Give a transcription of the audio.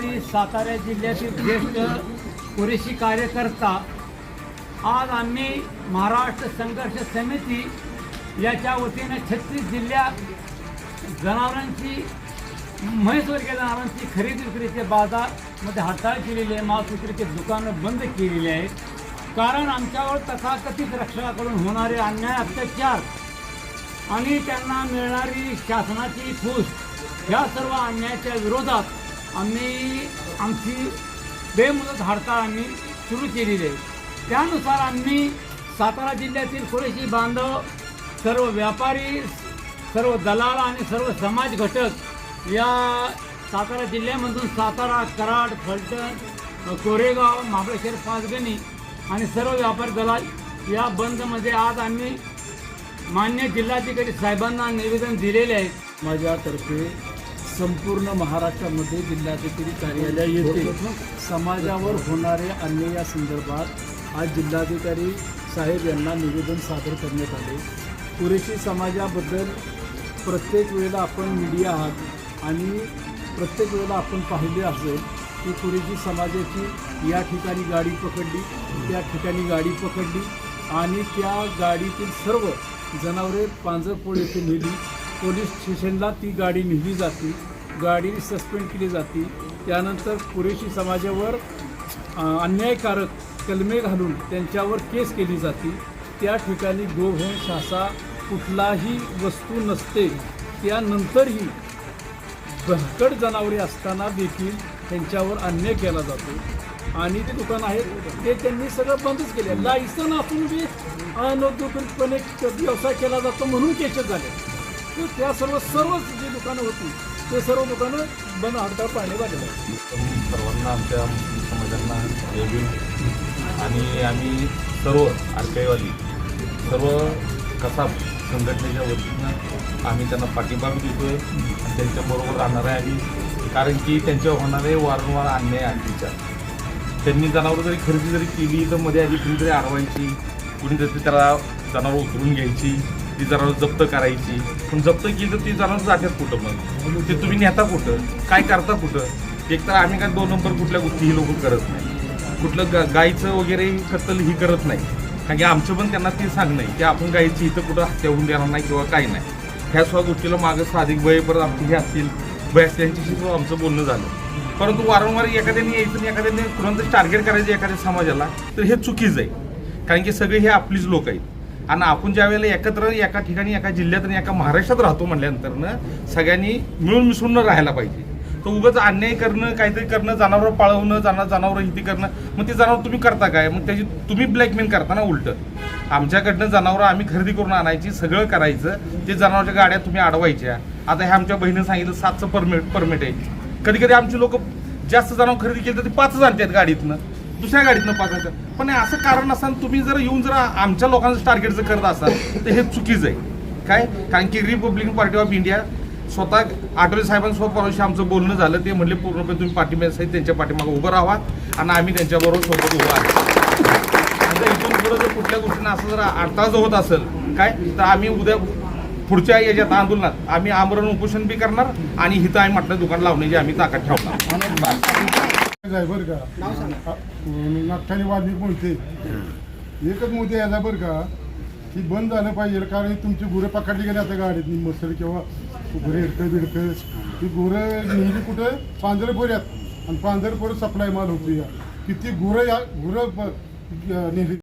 व्यापारी सातारा जिल्ह्यातील ज्येष्ठ पुरेशी कार्यकर्ता. आज आम्ही महाराष्ट्र संघर्ष समिती याच्या वतीने छत्तीस जिल्ह्यात जनावरांची म्हैसवर्गीय जनावरांची खरेदी विक्रीचे बाजारमध्ये हाताळ केलेली आहे. मांस विक्रीचे दुकानं बंद केलेली आहेत कारण आमच्यावर तथाकथित रक्षकाकडून होणारे अन्याय अत्याचार आणि त्यांना मिळणारी शासनाची फूस या सर्व अन्यायाच्या विरोधात आम्ही आमची बेमुदत हडताळ आम्ही सुरू केलेली आहे. त्यानुसार आम्ही सातारा जिल्ह्यातील कुरेशी बांधव सर्व व्यापारी सर्व दलाल आणि सर्व समाज घटक या सातारा जिल्ह्यामधून सातारा कराड फलटण कोरेगाव महाबळेश्वर पाचगणी आणि सर्व व्यापारी दलाल या बंदमध्ये आज आम्ही मान्य जिल्हाधिकारी साहेबांना निवेदन दिलेले आहे. माझ्यातर्फे संपूर्ण महाराष्ट्रामध्ये जिल्हाधिकारी कार्यालय येथे समाजावर होणाऱ्या अन्यायासंदर्भात आज जिल्हाधिकारी साहेब यांना निवेदन सादर करण्यात आले. पुरेशी समाजाबद्दल प्रत्येक वेळेला आपण मीडिया आहात आणि प्रत्येक वेळेला आपण पाहिले असेल की कुरेशी समाजाची या ठिकाणी गाडी पकडली त्या ठिकाणी गाडी पकडली आणि त्या गाडीतील सर्व जनावरे पांजरपोळ येथे नेली. पोलीस स्टेशनला ती गाडी नेली जाते. गाडी सस्पेंड केली जाते. त्यानंतर कुरेशी समाजावर अन्यायकारक कलमे घालून त्यांच्यावर केस केली जाते. त्या ठिकाणी गोवंश असा कुठलाही वस्तू नसते. त्यानंतरही भरकट जनावरे असताना देखील त्यांच्यावर अन्याय केला जातो. आणि ते दुकान आहेत ते त्यांनी सगळं बंदच केले लायसन असून बी अनौद्योगिकपणे व्यवसाय केला जातो म्हणून केसेस झाले. तर त्या सर्व सर्वच जी दुकानं होती ते सर्व दुकानं बंद हडताळ पाळण्यात आलेलं आहे सर्वांना आमच्या समाजांना आणि आम्ही सर्व आरकाईवाली सर्व कसाब संघटनेच्या वतीनं आम्ही त्यांना पाठिंबा बी देतोय आणि त्यांच्याबरोबर राहणार आहे आम्ही. कारण की त्यांच्यावर होणारे वारंवार अन्याय अत्याचार त्यांनी जनावरं जरी खरेदी जरी केली तर मध्ये आधी कुणीतरी अडवायची कुणीतरी त्याला जनावरं उतरून घ्यायची. ती जनावर जप्त करायची. पण जप्त केली तर ती जनावर जातात कुठं मग ते तुम्ही नेता कुठं? काय करता कुठं? एकतर आम्ही काय दोन नंबर कुठल्या गोष्टी ही लोक करत नाही. कुठलं गा गाईचं वगैरे कत्तल ही करत नाही. कारण की आमचं पण त्यांना ते सांग नाही की आपण गाईची इथं कुठं हत्या होऊन देणार नाही किंवा काही नाही. ह्या सुद्धा गोष्टीला मागं साधिक भय परत आमचे हे असतील. भय यांच्याशी सुद्धा आमचं बोलणं झालं. परंतु वारंवार एखाद्याने यायचं आणि एखाद्याने तुरंत टार्गेट करायचं एखाद्या समाजाला तर हे चुकीचं आहे. कारण की सगळे हे आपलीच लोक आहेत. आणि आपण ज्या वेळेला एकत्र एका ठिकाणी एका जिल्ह्यात आणि एका महाराष्ट्रात राहतो म्हटल्यानंतर सगळ्यांनी मिळून मिसळून राहायला पाहिजे. तर उगाच अन्याय करणं काहीतरी करणं जनावरं पाळवणं जाणार जनावरं हिती करणं मग ते जनावर तुम्ही करता काय? मग त्याची तुम्ही ब्लॅकमेल करता ना उलट. आमच्याकडनं जनावरं आम्ही खरेदी करून आणायची सगळं करायचं ते जनावरच्या गाड्या तुम्ही अडवायच्या. आता ह्या आमच्या बहिणीनं सांगितलं सातचं परमिट परमिट आहे. कधी कधी आमची लोक जास्त जनावर खरेदी केली तर ते पाचच आणतात गाडीतनं. दुसऱ्या गाडीतनं पास आणतात पण असं कारण असताना तुम्ही जर येऊन जर आमच्या लोकांचं टार्गेट जर करत असाल तर हे चुकीचं आहे. काय? कारण की रिपब्लिकन पार्टी ऑफ इंडिया स्वतः आठवले साहेबांसोबत परवाशी आमचं बोलणं झालं ते म्हणले पूर्णपणे तुम्ही पाठिंब्यासहित त्यांच्या पाठीमागे उभं राहा आणि आम्ही त्यांच्याबरोबर सोबत उभं आहे आता इथून पुढे जर कुठल्या गोष्टीनं असं जर अडथळा होत असेल काय? तर आम्ही उद्या पुढच्या याच्यात आंदोलनात आम्ही आमरण उपोषण बी करणार आणि हिथं आम्ही म्हटलं दुकान लावण्याची आम्ही ताकद ठेवणार. आहे बरं का? नागठाणे वाल्मिक बोलते. एकच मुद्दे यायला बरं का? ही बंद झालं पाहिजे कारण तुमची गुरं पकडली गेली आता गाडीत मसर किंवा गुरे हिडकं बिडकं ती गुरं नेहमी कुठं? पांढरपोऱ्यात आणि पांढरपोर सप्लाय माल होती किती गुरं या गुरं नेली